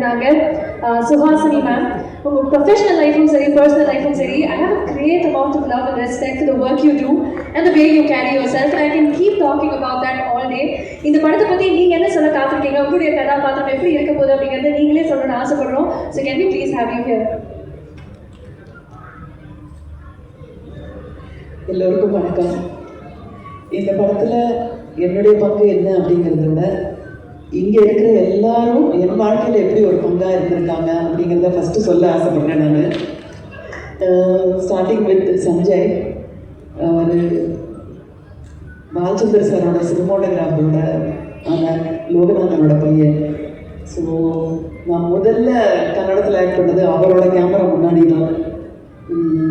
இருந்தாங்க சுஹாசினி மேம் உங்கள் ப்ரொஃபஷனல் லைஃபும் சரி பர்சனல் லைஃபும் சரி I have great amount of love and respect the work you do and the way you carry yourself I can keep talking about that all day இந்த படத்தை பற்றி நீங்கள் என்ன சொல்ல காத்திருக்கீங்க? உங்களுடைய கதாபாத்திரம் எப்படி இருக்க போகுது அப்படிங்கிறத நீங்களே சொல்லணும்னு ஆசைப்படுறோம். So can you please have you here எல்லோருக்கும் வணக்கம். இந்த படத்தில் என்னுடைய பங்கு என்ன அப்படிங்கிறத விட இங்கே இருக்கிற எல்லாரும் என் வாழ்க்கையில் எப்படி ஒரு பங்காக இருந்திருக்காங்க அப்படிங்கிறத ஃபஸ்ட்டு சொல்ல ஆசைப்படுறேன் நான். Starting with Sanjay. அவர் பாலச்சந்தர் சாரோட சினிமோட்டோகிராஃபரோட ஆன லோகநாதனோட பையன். ஸோ நான் முதல்ல கன்னடத்தில் ஆக்ட் பண்ணது அவரோட கேமரா முன்னாடி தான்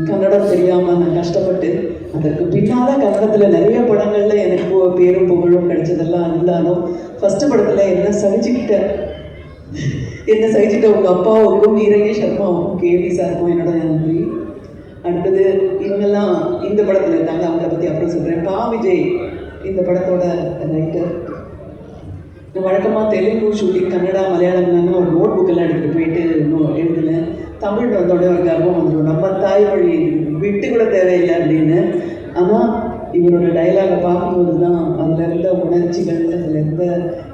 கன்னடம் தெரியாமல் நான் கஷ்டப்பட்டு அதற்கு பின்னால் கன்னடத்தில் நிறைய படங்களில் எனக்கு பேரும் புகழும் கிடைச்சதெல்லாம் இருந்தாலும் ஃபஸ்ட்டு படத்தில் என்ன சகிச்சுக்கிட்ட? என்ன சகிச்சுட்ட உங்கள் அப்பாவுக்கும் நீரங்கே சர்மாவுக்கும் கேபி சாருக்கும் என்னோட நன்றி. அடுத்தது இவங்கெல்லாம் இந்த படத்தில் இருக்காங்க. அவங்கள பற்றி அப்புறம் சொல்கிறேன் பா விஜய் இந்த படத்தோட ரைட்டர் நான் வழக்கமாக தெலுங்கு ஷூட்டிங் கன்னடா மலையாளம்னு ஒரு நோட் புக்கெல்லாம் எடுத்துகிட்டு போயிட்டு நோ- எழுதினேன் தமிழ் வந்தோடனே ஒரு கர்வம் வந்துடும். நம்ம தாய்மொழி விட்டு கூட தேவையில்லை அப்படின்னு. ஆனால் இவரோட டைலாகை பார்க்கும்போது தான் அதில் இருந்த உணர்ச்சிகள் அதில் இருந்த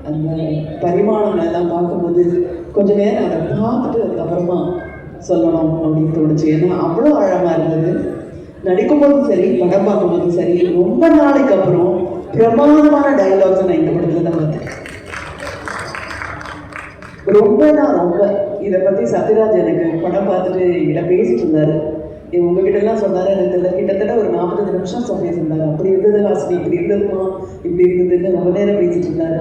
அந்த பரிமாணங்கள் எல்லாம் பார்க்கும்போது கொஞ்ச நேரம் அதை பார்த்துட்டு அதுக்கப்புறமா சொல்லணும் அப்படின்னு தோணுச்சு. ஏன்னா அவ்வளோ ஆழமாக இருந்தது. நடிக்கும்போதும் சரி படம் பார்க்கும்போதும் சரி ரொம்ப நாளைக்கு அப்புறம் பிரமாதமான டைலாக்ஸ் நான் இந்த படத்தில் தான் பார்த்தேன். ரொம்ப நான் ரொம்ப இதை பற்றி சத்யராஜ் எனக்கு படம் பார்த்துட்டு என்கிட்ட பேசிட்டு இருந்தார். உங்ககிட்ட எல்லாம் சொன்னாரு. எனக்கு தெரியல கிட்டத்தட்ட ஒரு நாற்பத்தஞ்சு நிமிஷம் சொல்லி சொன்னாரு. அப்படி இருந்தது ஹாசினி இப்படி இருந்ததுமா? இப்படி இருந்ததுன்னு ரொம்ப நேரம் பேசிட்டு இருந்தாரு.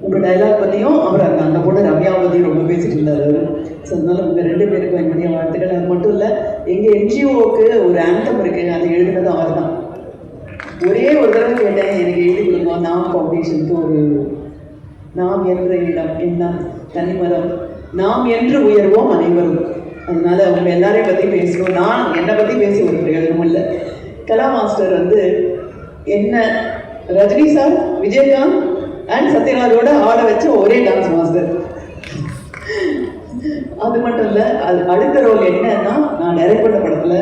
உங்கள் டைலாக் பற்றியும் அவர் அந்த அந்த பொண்ணு ரம்யாவை பற்றியும் ரொம்ப பேசிட்டு இருந்தாரு. ஸோ அதனால உங்கள் ரெண்டு பேருக்கும் என்னுடைய வாழ்த்துக்கள். அது மட்டும் இல்லை எங்கள் என்ஜிஓவுக்கு ஒரு ஆந்தம் இருக்குது அதை எழுதுனது அவர் தான் ஒரே ஒரு தடவை கேட்டேன். எனக்கு எழுதி கொடுங்க. நாம் ஃபவுண்டேஷனுக்கு ஒரு நாம் என்ற இடம் என்ன? தனிமரம். நாம் என்று உயர்வோம் அனைவரும். அதனால அவங்க எல்லாரையும் பற்றி பேசணும் நான் என்னை பற்றி பேசி ஒரு பிரயோஜனமும் இல்லை. கலா மாஸ்டர் வந்து என்ன ரஜினி சார் விஜயகாந்த் அண்ட் சத்யநாதோட ஆட வச்ச ஒரே டான்ஸ் மாஸ்டர் அது மட்டும் இல்லை அது அடுத்த ரோல் என்னன்னா நான் டைரக்ட் பண்ண படத்தில்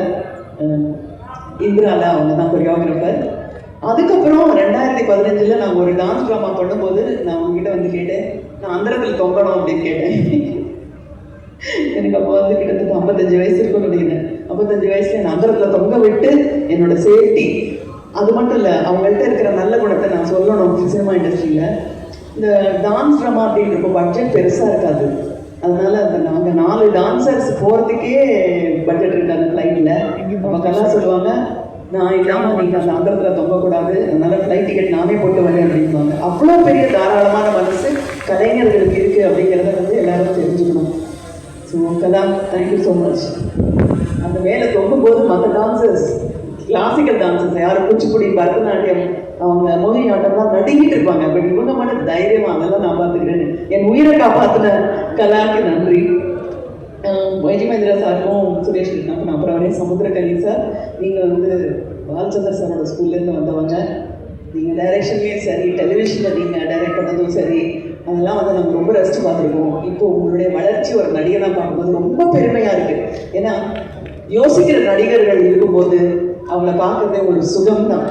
இந்திரால அவங்க தான் கொரியோகிராஃபர் அதுக்கப்புறம் ரெண்டாயிரத்தி பதினஞ்சில் நான் ஒரு டான்ஸ் ட்ராமா பண்ணும்போது நான் உங்ககிட்ட வந்து கேட்டேன் நான் அந்தரத்தில் தொங்கணும் அப்படின்னு கேட்டேன். எனக்கு அப்போ வந்து கிட்டத்தட்ட ஐம்பத்தஞ்சு வயசு இருக்கும் நினைக்கிறேன். ஐம்பத்தஞ்சு வயசுல நான் தொங்க விட்டு என்னோட சேஃப்டி அது மட்டும் இல்லை அவங்கள்ட்ட இருக்கிற நல்ல குணத்தை நான் சொல்லணும் சினிமா இண்டஸ்ட்ரியில் இந்த டான்ஸ் ட்ராமா அப்படின்றப்போ பட்ஜெட் பெருசாக இருக்காது. அதனால அந்த நாங்கள் நாலு டான்சர்ஸ் போகிறதுக்கே பட்ஜெட் இருக்காது ஃப்ளைட்டில் நமக்கெல்லாம் சொல்லுவாங்க நான் இல்லாமல் நீங்கள் அந்த அந்தரத்தில் தொங்கக்கூடாது. அதனால ஃப்ளைட் டிக்கெட் நானே போட்டு வரேன் அப்படின்பாங்க அவ்வளோ பெரிய தாராளமான மனசு கலைஞர்களுக்கு இருக்குது அப்படிங்கிறத வந்து எல்லாரும் தெரிஞ்சுக்கணும். So Kala thank you so much அந்த மேலே தொங்கும்போது மற்ற டான்சர்ஸ் கிளாசிக்கல் டான்சர்ஸ் யாரும் குச்சிப்புடி பரதநாட்டியம் அவங்க மோகி ஆட்டம்லாம் நடுங்கிட்டு இருப்பாங்க. பட் இவங்க மட்டும் தைரியமா அதெல்லாம் நான் பார்த்துக்கிறேன். என் உயிரை காப்பாற்றின கலாக்கு நன்றி. வைஜி மந்திரா சாருக்கும் சுரேஷ் நான் அப்புறம் வரேன் கல்வி சார். நீங்கள் வந்து பாலச்சந்தர் சாரோட ஸ்கூல்லேருந்து வந்தவங்க. நீங்கள் டைரக்ஷன்லேயும் சரி டெலிவிஷனில் நீங்கள் டைரக்ட் பண்ணதும் சரி. அதெல்லாம் வந்து நம்ம ரொம்ப ரசித்து பார்த்துருக்கோம். இப்போ உங்களுடைய வளர்ச்சி ஒரு நடிகனாக பார்க்கும்போது ரொம்ப பெருமையாக இருக்குது ஏன்னா யோசிக்கிற நடிகர்கள் இருக்கும்போது அவங்கள பார்க்குறதே ஒரு சுகம் தான்.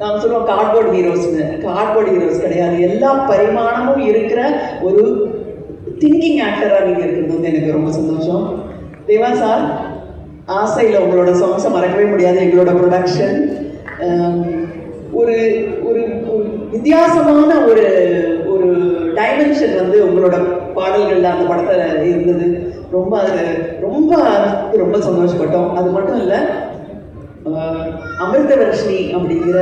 நாம் சொல்லுவோம் கார்ட்போர்ட் ஹீரோஸ்னு கார்ட்போர்ட் ஹீரோஸ் கிடையாது. எல்லா பரிமாணமும் இருக்கிற ஒரு திங்கிங் ஆக்டராக நீங்கள் இருக்கிறது வந்து எனக்கு ரொம்ப சந்தோஷம். தேவா சார் ஆசையில் உங்களோட சாங்ஸை மறக்கவே முடியாது. எங்களோட ப்ரொடக்ஷன் ஒரு ஒரு வித்தியாசமான ஒரு ஒரு டைமென்ஷன் வந்து உங்களோட பாடல்களில் அந்த படத்தில் இருந்தது. ரொம்ப அது ரொம்ப ரொம்ப சந்தோஷப்பட்டோம். அது மட்டும் இல்லை அமிர்தவர்ஷினி அப்படிங்கிற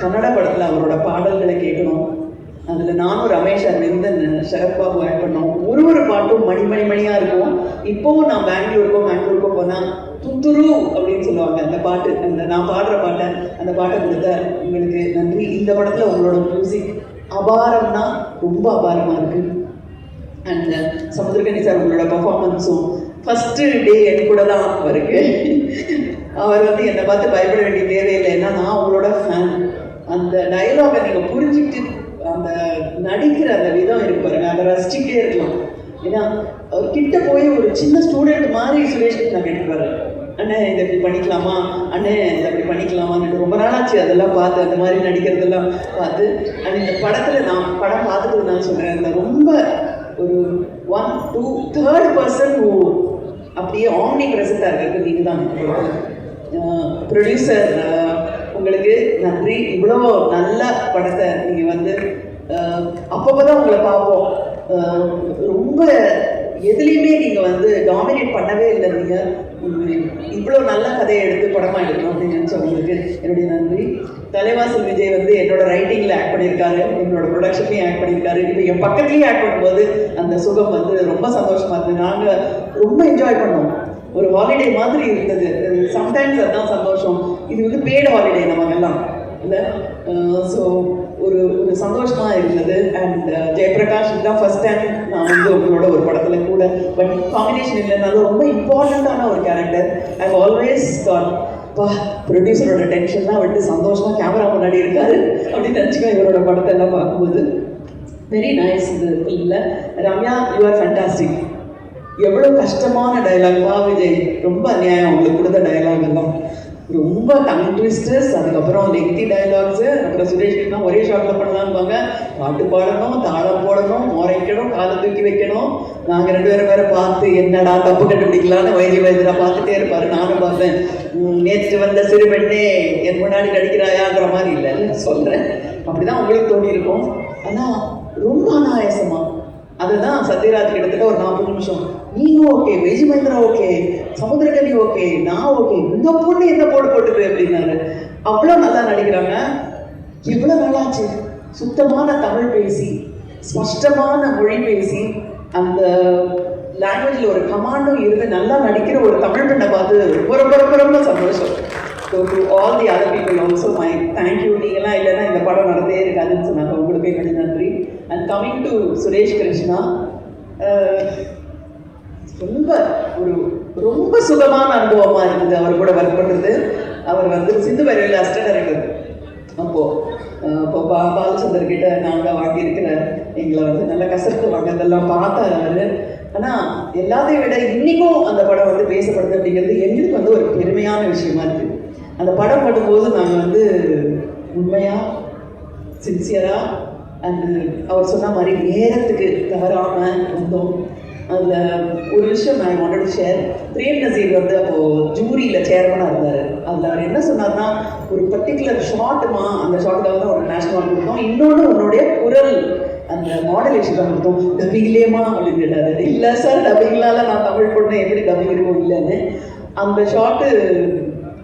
கன்னட படத்தில் அவரோட பாடல்களை கேட்கணும். அதில் நானும் ரமேஷ் அரவிந்தன் சரத்பாபு ஆட் பண்ணோம். ஒரு ஒரு பாட்டும் மணி மணி மணியாக இருக்கும். இப்போவும் நான் பெங்களூருக்கோ பெங்களூருக்கோ போனால் துத்துரு அப்படின்னு சொல்லுவாங்க. அந்த பாட்டு அந்த நான் பாடுற பாட்டை அந்த பாட்டை கொடுத்த உங்களுக்கு நன்றி. இந்த படத்தில் உங்களோட மியூசிக் அபாரம்னா ரொம்ப அபாரமாக இருக்குது அண்ட் uh, சமுத்திரகனி சார் உங்களோட பர்ஃபார்மன்ஸும் ஃபஸ்ட்டு டே என் கூட தான் அவருக்கு. அவர் வந்து என்னை பார்த்து பயப்பட வேண்டிய தேவையில்லை. ஏன்னா நான் உங்களோட ஃபேன் அந்த டயலாகை நீங்கள் புரிஞ்சுக்கிட்டு அந்த நடிக்கிற அந்த விதம் இருக்கு பாருங்க. அதை ரசிச்சுக்கிட்டே இருக்கலாம். ஏன்னா அவர் கிட்ட போய் ஒரு சின்ன ஸ்டூடெண்ட் மாதிரி சுரேஷ் கிட்ட நான் கேட்டுப்பாரு அண்ணே இதை இப்படி பண்ணிக்கலாமா? அண்ணே இதை அப்படி பண்ணிக்கலாமான்னு ரொம்ப நாளாச்சு அதெல்லாம் பார்த்து அந்த மாதிரி நடிக்கிறதெல்லாம் பார்த்து. அண்ட் இந்த படத்தில் நான் படம் பார்த்துட்டு நான் சொல்கிறேன் அந்த ரொம்ப ஒரு ஒன் டூ தேர்ட் பர்சன் ஓ அப்படியே ஆம்னி பிரசண்டாக இருக்கிறது நீங்கள் தான் ப்ரொடியூசர் உங்களுக்கு நன்றி. இவ்வளோ நல்ல படத்தை நீங்கள் வந்து அப்பப்போ தான் உங்களை பார்ப்போம். ரொம்ப எதுலேயுமே நீங்கள் வந்து டாமினேட் பண்ணவே இல்லை நீங்கள் இவ்வளோ நல்ல கதையை எடுத்து படமாக எடுக்கணும் அப்படின்னு நினச்சவங்களுக்கு என்னுடைய நன்றி. தலைவாசல் விஜய் வந்து என்னோட ரைட்டிங்கில் ஆக்ட் பண்ணியிருக்காரு. என்னோட ப்ரொடக்ஷன்லையும் ஆக்ட் பண்ணியிருக்காரு. இப்போ என் பக்கத்துலேயும் ஆக்ட் பண்ணும்போது அந்த சுகம் வந்து ரொம்ப சந்தோஷமாக இருந்தது. நாங்கள் ரொம்ப என்ஜாய் பண்ணோம். ஒரு ஹாலிடே மாதிரி இருந்தது. சம்டைம்ஸ் அதுதான் சந்தோஷம். இது வந்து பேட் ஹாலிடே நமக்கெல்லாம் இல்லை? ஸோ ஒரு ஒரு சந்தோஷமா இருந்தது. அண்ட் uh, ஜெயபிரகாஷ் இதுதான் ஃபர்ஸ்ட் டைம் நான் வந்து உங்களோட ஒரு படத்துல கூட. பட் காம்பினேஷன் இல்லைனாலும் ரொம்ப இம்பார்ட்டண்ட்டான ஒரு கேரக்டர் ஐ ஆல்வேஸ் தாட் பா ப்ரொடியூசரோட டென்ஷன்லாம் வந்து சந்தோஷமா கேமரா முன்னாடி இருக்காரு. அப்படின்னு நினச்சிக்கோ இவரோட படத்தை எல்லாம் பார்க்கும்போது. வெரி நைஸ் இது இல்லை ரம்யா யூ ஆர் ஃபண்டாஸ்டிக் எவ்வளோ கஷ்டமான டயலாக் வா விஜய்? ரொம்ப அநியாயம். உங்களுக்கு கொடுத்த டைலாக் எல்லாம். ரொம்ப டங் ட்விஸ்டர்ஸ் அதுக்கப்புறம் லெக்தி டயலாக்ஸு அப்புறம் சுரேஷ் ஒரே ஷாட்டில் பண்ணலாம்பாங்க. பாட்டு பாடணும் தாளம் போடணும் முறைக்கணும் காலை தூக்கி வைக்கணும். நாங்கள் ரெண்டு பேரும் வேற பார்த்து என்னடா தப்பு கண்டுபிடிக்கலான்னு வைத்திய வைத்தியரா பார்த்துட்டே இருப்பாரு. நானும் பார்த்தேன். நேற்று வந்த சிறு பெண்ணே என் முன்னாடி நடிக்கிறாயாங்கிற மாதிரி இல்லை சொல்கிறேன் அப்படிதான் உங்களுக்கு தோணி இருக்கும் ஆனால் ரொம்ப அனாயாசமா. அதுதான் சத்யராஜ் கிட்டத்தட்ட ஒரு நாற்பது நிமிஷம். நீங்க ஓகே வெஜி மந்திரா ஓகே சமுத்திரகனி ஓகே நான் ஓகே இந்த பொண்ணு எந்த போட்டு போட்டுது அப்படின்னாரு. அவ்வளோ நல்லா நடிக்கிறாங்க. எவ்வளோ நல்லாச்சு சுத்தமான தமிழ் பேசி ஸ்பஷ்டமான மொழி பேசி அந்த லாங்குவேஜில் ஒரு கமாண்டும் இருந்து நல்லா நடிக்கிற ஒரு தமிழ் பெண்ணை பார்த்து ரொம்ப ரொம்ப ரொம்ப ரொம்ப சந்தோஷம். So to all the other people also my thank you நீங்களாம் இல்லைன்னா இந்த படம் நடந்தே இருக்காதுன்னு சொன்னாங்க. உங்களுக்கு என்னுடைய நன்றி. And coming to Suresh Krishna ரொம்ப ஒரு ரொம்ப சுகமான அனுபவமாக இருந்தது அவர் கூட ஒர்க் பண்ணுறது அவர் வந்து சிந்து வரையில் அஸ்ட டைரக்டர் அப்போ பா பாலச்சந்தர் கிட்ட நாங்கள் வாங்கியிருக்கிற எங்களை வந்து நல்ல கசரத்து வாங்கினதெல்லாம் பார்த்தாரு அவர். ஆனால் எல்லாத்தையும் விட இன்றைக்கும் அந்த படம் வந்து பேசப்படுது அப்படிங்கிறது எங்களுக்கு வந்து ஒரு பெருமையான விஷயமா இருக்குது அந்த படம் பண்ணும்போது நாங்கள் வந்து உண்மையாக சின்சியராக அண்ட் அவர் சொன்ன மாதிரி நேரத்துக்கு தவறாமல் வந்தோம் அதில் ஒரு விஷயம் நான் வாண்டட் ஷேர் பிரேம் நசீர் வந்து அப்போது ஜூரியில் சேர்மனாக இருந்தார். அதில் அவர் என்ன சொன்னார்னா ஒரு பர்டிகுலர் ஷாட்டுமா அந்த ஷாட்டுக்காக தான் ஒரு நேஷனல் கொடுத்தோம். இன்னொன்று உன்னுடைய குரல் அந்த மாடலேஷன் தான் கொடுத்தோம். டப்பிங்லேயுமா அப்படின்னு கேட்டார். இல்லை சார் டப்பிங்லால நான் தமிழ் பொண்ணு எப்படி டப்பிங் இருக்கும் இல்லைன்னு? அந்த ஷாட்டு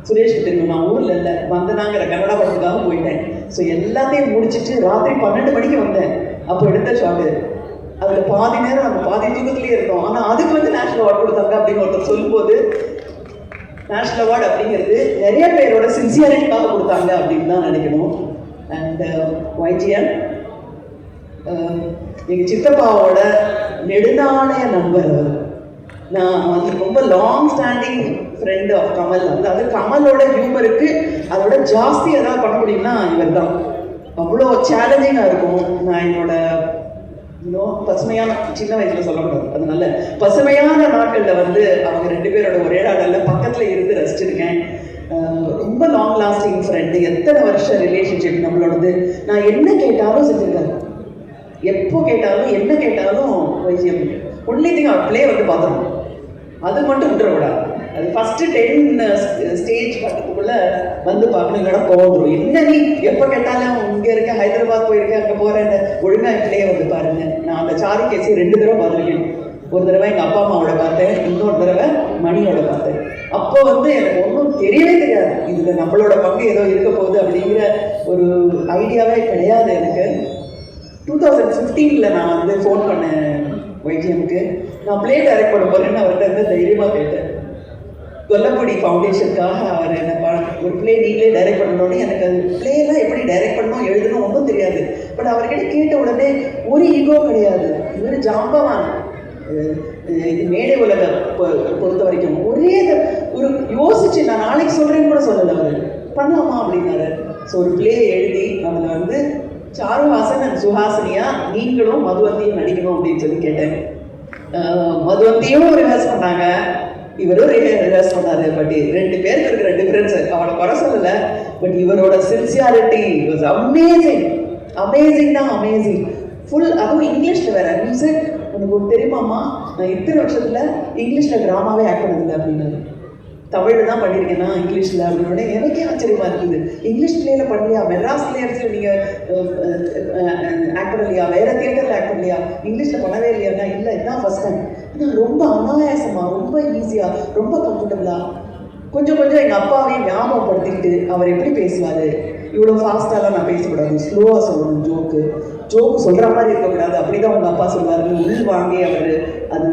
சுரேஷ் கிட்ட நான் ஊரில் இல்லை வந்தனாங்கிற கன்னடா படத்துக்காக போயிட்டேன். ஸோ எல்லாத்தையும் முடிச்சிட்டு ராத்திரி பன்னெண்டு மணிக்கு வந்தேன். அப்போ எடுத்த ஷாட்டு அதில் பாதி நேரம் அந்த பாதி தூக்கத்துலேயே இருந்தோம் ஆனால் அதுக்கு வந்து நேஷனல் அவார்டு கொடுத்தாங்க அப்படின்னு ஒருத்தர் சொல்லும்போது நேஷனல் அவார்டு அப்படிங்கிறது நிறைய பேரோட சின்சியரிட்டிக்காக கொடுத்தாங்க அப்படின்னு தான் நினைக்கணும். அண்ட் ஒய்ஜிஎன் எங்கள் சித்தப்பாவோட நெடுநாளைய நண்பர் அவர் நான் வந்து ரொம்ப long standing friend of Kamal அதாவது கமலோட ஹியூமருக்கு அதோட ஜாஸ்தி ஏதாவது பண்ண முடியும்னா இவர் தான் அவ்வளோ சேலஞ்சிங்காக இருக்கும். நான் என்னோட இன்னும் பசுமையான சின்ன வயசுல சொல்லக்கூடாது அதனால பசுமையான நாட்களில் வந்து அவங்க ரெண்டு பேரோட ஒரே நாடல்ல பக்கத்தில் இருந்து ரசிச்சிருக்கேன். ரொம்ப லாங் லாஸ்டிங் ஃப்ரெண்டு எத்தனை வருஷம் ரிலேஷன்ஷிப் நம்மளோடது? நான் என்ன கேட்டாலும் செஞ்சிருக்காரு. எப்போ கேட்டாலும் என்ன கேட்டாலும் வைத்தியம் ஒன்லி திங் அவர் ப்ளே வந்து பார்த்துருவோம் அது மட்டும் விட்டுறக்கூடாது. அது ஃபஸ்ட்டு uh, டென் ஸ்டேஜ் கட்டத்துக்குள்ள வந்து பார்க்கணும். இல்லைனா கோவம் என்ன நீ? எப்போ கேட்டாலும் இங்கே இருக்க ஹைதராபாத் போயிருக்கேன் அங்கே போகிறேன் ஒழுங்கா வந்து பாருங்க. நான் அந்த சாரி கேசி ரெண்டு தடவை பார்த்துருக்கேன். ஒரு தடவை எங்கள் அப்பா அம்மாவோட பார்த்தேன். இன்னொரு தடவை மணியோட பார்த்தேன். அப்போ வந்து எனக்கு ஒன்றும் தெரியவே தெரியாது. இதில் நம்மளோட பங்கு ஏதோ இருக்க போகுது அப்படிங்கிற ஒரு ஐடியாவே கிடையாது எனக்கு. டூ தௌசண்ட் ஃபிஃப்டீனில் நான் வந்து ஃபோன் பண்ணேன் வைத்தியமுக்கு நான் ப்ளே டைரக்ட் பண்ண போகிறேன்னு அவர்கிட்ட வந்து தைரியமாக கேட்டேன். கொல்லப்படி ஃபவுண்டேஷனுக்காக அவர் என்ன ப- ஒரு பிளே நீங்களே டைரக்ட் பண்ணணும்னு எனக்கு அது பிளேலாம் எப்படி டைரக்ட் பண்ணணும் எழுதணும் ஒன்றும் தெரியாது. பட் அவர்கிட்ட கேட்ட உடனே ஒரு ஈகோ கிடையாது. இவர் ஜாம்பவான். இது மேடை உலக பொ- பொறுத்த வரைக்கும். ஒரே ஒரு யோசிச்சு நான் நாளைக்கு சொல்கிறேன்னு கூட சொல்லலை அவர். பண்ணலாமா அப்படின்னாரு. ஸோ ஒரு ப்ளே எழுதி அதில் வந்து சாருஹாசன் அண்ட் சுஹாசினியா நீங்களும் மதுவந்தியும் நடிக்கணும் அப்படின்னு சொல்லி கேட்டேன். மதுவந்தியும் ரிஹர்ஸ் பண்ணாங்க. இவரும் சொன்னாரு? பட் ரெண்டு பேருக்கு இருக்கிற டிஃபரன்ஸ் அவனை குறை சொல்லல. பட் இவரோட சின்சியாரிட்டி வாஸ் அமேசிங் அமேசிங் தான் அமேசிங் ஃபுல் அதுவும் இங்கிலீஷ்ல வேற. மியூசிக் உனக்கு ஒரு தெரியுமாம்மா நான் இத்தனை வருஷத்துல இங்கிலீஷ்ல டிராமாவே ஆக்ட் பண்ணதில்லை அப்படின்னாரு. தமிழ் தான் பண்ணியிருக்கேன்னா இங்கிலீஷ்ல அப்படின்னு எனக்கே ஆச்சரியமா இருக்குது. இங்கிலீஷ் பிளேல பண்ணலையா? மெட்ராஸ் பிளேயர்ஸ்ல நீங்க ஆக்ட் பண்ணலையா? வேற தியேட்டர்ல ஆக்ட் பண்ணலையா? இங்கிலீஷ்ல பண்ணவே இல்லையானா இல்லை இதுதான் ஃபர்ஸ்ட் டைம் ஆனால் ரொம்ப அனாயாசமா ரொம்ப ஈஸியா ரொம்ப கம்ஃபர்டபுளா கொஞ்சம் கொஞ்சம் எங்கள் அப்பாவையும் ஞாபகப்படுத்திக்கிட்டு அவர் எப்படி பேசுவார்? இவ்வளோ ஃபாஸ்ட்டாலாம் நான் பேசக்கூடாது. ஸ்லோவாக சொல்லணும் ஜோக்கு ஜோக்கு சொல்கிற மாதிரி இருக்கக்கூடாது. அப்படிதான் உங்கள் அப்பா சொல்லுவார். உள் வாங்கி அவர் அது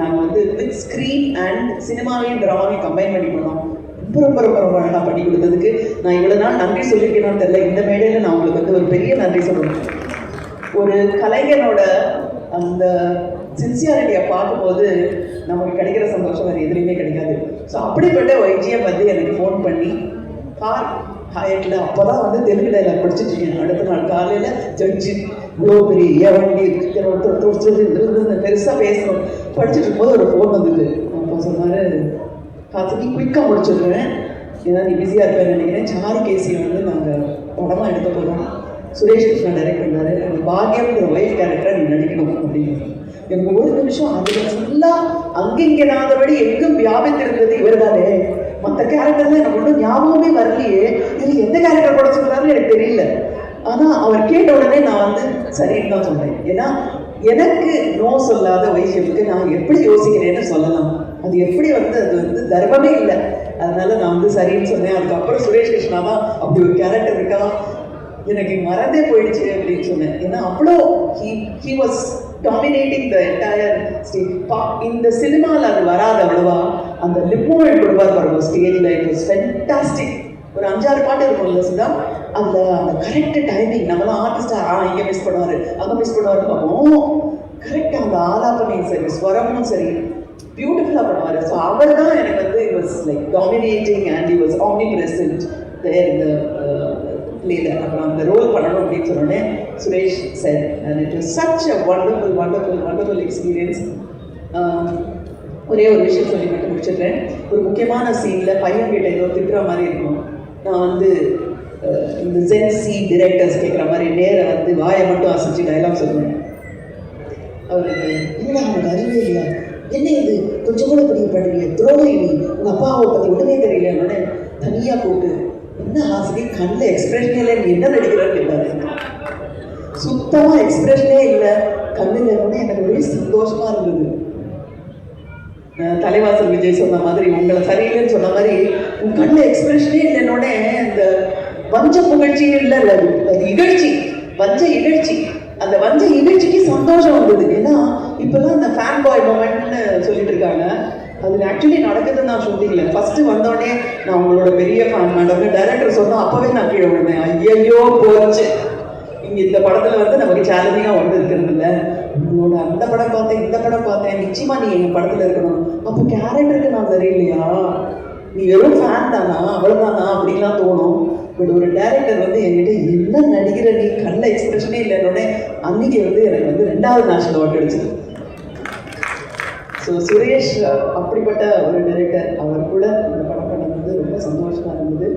நாங்கள் வந்து வித் ஸ்க்ரீன் அண்ட் சினிமாவையும் ட்ராமாவையும் கம்பைன் பண்ணி பண்ணோம். ரொம்ப ரொம்ப ரொம்ப ரொம்ப அழகாக பண்ணி கொடுத்ததுக்கு நான் இவ்வளோ நாள் நன்றி சொல்லியிருக்கேனான்னு தெரியல. இந்த மேடையில் நான் உங்களுக்கு வந்து ஒரு பெரிய நன்றி சொல்லணும். ஒரு கலைஞனோட அந்த சின்சியாரிட்டியை பார்க்கும்போது நமக்கு கிடைக்கிற சந்தோஷம் வேறு எதுலையுமே கிடைக்காது. ஸோ அப்படிப்பட்ட ஒய்ஜிஎம் வந்து எனக்கு ஃபோன் பண்ணி பார் ஹாயட்டில் அப்போ தான் வந்து தெலுங்கு டைலாக் படிச்சுட்டு இருக்கேன் அடுத்த நாள் காலையில் ஜட்ஜு இவ்வளோ பெரிய துடிச்சது பெருசாக பேசணும். படிச்சுட்டு இருக்கும்போது ஒரு ஃபோன் வந்துட்டு அப்போ சொன்னார் காத்துக்கு குயிக்காக முடிச்சிடுறேன் ஏன்னா நீ பிஸியாக இருப்பேன்னு நினைக்கிறேன். சாரு கேசி வந்து நாங்கள் படமாக எடுக்க போகிறோம் சுரேஷ் கிருஷ்ணா டைரக்ட் பண்ணார். அந்த பாக்யம்ங்கிற ஒய்ஃப் கேரக்டராக நீ நடிக்கணும். அப்படின்னு எனக்கு ஒரு நிமிஷம் அதுல ஃபுல்லாக அங்கிங்கனாதபடி எங்கும் வியாபித்திருந்தது இவர்தானே? மற்ற கேரக்டர்ல எனக்கு ஒன்றும் ஞாபகமே வரலையே. இது எந்த கேரக்டர் கூட சொல்றாருன்னு எனக்கு தெரியல. ஆனால் அவர் கேட்ட உடனே நான் வந்து சரின்னு தான் சொன்னேன் ஏன்னா எனக்கு நோ சொல்லாத வைசியத்துக்கு நான் எப்படி யோசிக்கிறேன்னு சொல்லலாம். அது எப்படி வந்து அது வந்து தர்மமே இல்லை. அதனால நான் வந்து சரின்னு சொன்னேன். அதுக்கப்புறம் சுரேஷ் கிருஷ்ணா தான் அப்படி ஒரு கேரக்டர் இருக்கா? எனக்கு மறந்தே போயிடுச்சு அப்படின்னு சொன்னேன். ஏன்னா அவ்வளோ he he was dominating the entire stage இந்த சினிமாவில் அது வராது அவ்வளவா அந்த லிப்போமெண்ட் கொடுப்பார் பாருங்க ஸ்டேஜில் இட் வாஸ் ஃபென்டாஸ்டிக் ஒரு அஞ்சாறு பாட்டு இருக்கும்ல சுதா அதில் அந்த கரெக்ட் டைமிங் நம்மளாம் ஆர்டிஸ்டாக ஆ இங்கே மிஸ் பண்ணுவார் அங்கே மிஸ் பண்ணுவார் பார்ப்போம். கரெக்டாக அந்த ஆலாபனையும் சரி ஸ்வரமும் சரி பியூட்டிஃபுல்லாக பண்ணுவார். ஸோ அவர் தான் எனக்கு வந்து it was like dominating and it was omni present there இந்த பிளேல அப்புறம் அந்த ரோல் பண்ணணும் அப்படின்னு சொன்னோடனே Suresh sir And it was such a wonderful, wonderful, wonderful experience um, ஒரே ஒரு விஷயம் சொல்லி மட்டும் முடிச்சிடுறேன். ஒரு முக்கியமான சீனில் பையன் கிட்ட ஏதோ திட்டுற மாதிரி இருக்கும். நான் வந்து இந்த ஜென் சி டிரெக்டர்ஸ் கேட்குற மாதிரி நேரை வந்து வாயை மட்டும் அசைச்சு டைலாக் சொல்லுவேன். அவருக்கு இல்லை அவனுக்கு அறிவே இல்லையா? என்ன இது? கொஞ்சம் கூட பெரிய பண்ணுறீங்க துரோகி நீ. உங்கள் அப்பாவை பற்றி ஒன்றுமே தெரியல உடனே தனியாக போட்டு என்ன ஆசிரியர் கண்ணில் எக்ஸ்பிரஷனில் இல்லை என்ன நடிக்கிறான்னு கேட்டாரு. சுத்தமாக எக்ஸ்பிரஷனே இல்லை. கண்ணில் உடனே எனக்கு ஒரே சந்தோஷமா இருந்தது. தலைவாசல் விஜய் சொன்ன மாதிரி உங்களை சரியில்லைன்னு சொன்ன மாதிரி உன் கண்ணில் எக்ஸ்பிரஷனே இல்லைன்னொடனே இந்த வஞ்ச புகழ்ச்சி இல்லை இல்லை அது. இகழ்ச்சி. வஞ்ச இகழ்ச்சி. அந்த வஞ்ச இகழ்ச்சிக்கு சந்தோஷம் வந்தது. ஏன்னா இப்போல்லாம் அந்த ஃபேன் பாய் மூமெண்ட்னு சொல்லிட்டு இருக்காங்க. அது ஆக்சுவலி நடக்குதுன்னு நான் ஷூட்டிங்ல ஃபஸ்ட்டு வந்தோடனே நான் உங்களோட பெரிய ஃபேன் மேடம் டைரக்டர் சொன்னா அப்பவே நான் கீழே விழுந்தேன். ஐயையோ போச்சு. இந்த படத்தில் வந்து நமக்கு சேலஞ்சிங்காக ஒன்று இருக்கிறது இல்லை உங்களோட அந்த படம் பார்த்தேன் இந்த படம் பார்த்தேன் நிச்சயமாக நீ எங்கள் படத்தில் இருக்கணும். அப்போ கேரக்டருக்கு நான் சரியில்லையா நீ வெறும் ஃபேன் தானா? அவ்வளோதானா அப்படின்லாம் தோணும். பட் ஒரு டேரக்டர் வந்து என்கிட்ட என்ன நடிக்கிற நீ கண்ணில் எக்ஸ்பிரஷனே இல்லைன்னொடனே அன்னைக்கு வந்து எனக்கு வந்து ரெண்டாவது நேஷனல் அவார்ட் கிடைச்சது. ஸோ சுரேஷ் அப்படிப்பட்ட ஒரு டைரக்டர் அவர் கூட இந்த படம் பண்ணது ரொம்ப சந்தோஷமாக இருந்தது.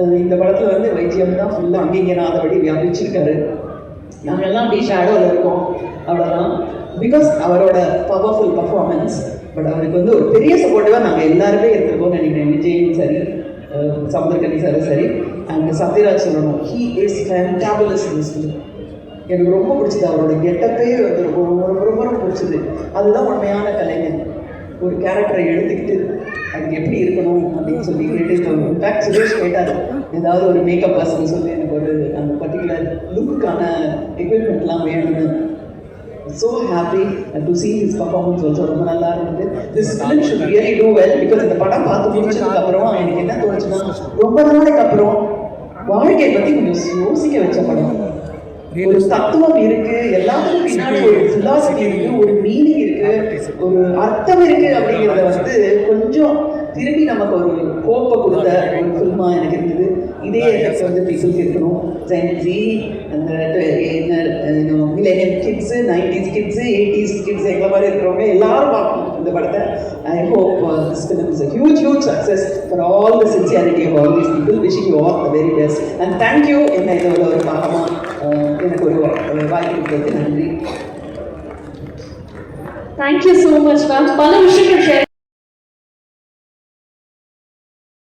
இந்த படத்தில் வந்து வைத்தியம் தான் ஃபுல்லாக அங்கீகராதபடி வியாபிச்சிருக்காரு. நாங்கள்லாம் அப்படி ஷேடோவில் இருக்கோம். அவ்வளோதான் பிகாஸ் அவரோட பவர்ஃபுல் பர்ஃபார்மன்ஸ் பட் அவருக்கு வந்து ஒரு பெரிய சப்போர்ட்டிவாக நாங்கள் எல்லாருமே இருந்திருக்கோம்னு நினைக்கிறேன். விஜயும் சரி அஹ் சார் சாரும் சரி அண்ட் சத்யராஜ் சொல்லணும் ஹீ இஸ் ஃபேன்டாபுலஸ் இன் எனக்கு ரொம்ப பிடிச்சது அவரோட கெட்டப்பே வந்து ரொம்ப ரொம்ப ரொம்ப ரொம்ப ரொம்ப பிடிச்சது. அதுதான் உண்மையான கலைஞர். ஒரு கேரக்டரை எடுத்துக்கிட்டு எனக்கு எப்படி இருக்கணும்? அப்படின்னு சொல்லி கேட்டு இன்ஃபேக்ட் சுரேஷ் கேட்டார் ஏதாவது ஒரு மேக்கப் பர்சன் சொல்லி எனக்கு ஒரு அந்த பர்டிகுலர் லுக்குக்கான எக்யூப்மெண்ட்லாம் வேணும்னு. So happy to see his performance also. ரொம்ப நல்லா இருந்தது this film should really do well because இந்த படம் பார்த்து முடிச்சதுக்கு அப்புறம் எனக்கு என்ன தோணுச்சுன்னா ரொம்ப நாளைக்கு அப்புறம் வாழ்க்கையை பற்றி கொஞ்சம் யோசிக்க வச்ச படம். ஒரு தத்துவம் இருக்கு. எல்லாத்துக்கும் பின்னாடி ஒரு பிலாசபி இருக்கு ஒரு மீனிங் இருக்கு ஒரு அர்த்தம் இருக்கு அப்படிங்கிறத வந்து கொஞ்சம் திரும்பி நமக்கு ஒரு ஹோப்பை கொடுத்த ஒரு ஃபில்மாக எனக்கு இருந்தது. இதே எஃபெக்ட் வந்து பீப்புளுக்கு இருக்கணும் ஜென்ஜி அந்த millennium kids nineties kids eighties kids எங்களை மாதிரி இருக்கிறவங்க எல்லாரும் பார்க்கணும் இந்த படத்தை. I hope this film is a huge huge success for all the sincerity of all these people wishing you all the very best and thank you என்ன இதோட ஒரு பாகமாக எனக்கு ஒரு வாய்ப்பு கொடுத்ததுக்கு நன்றி. தேங்க்யூ ஸோ மச் மேம் பல விஷயங்கள் ஷேர்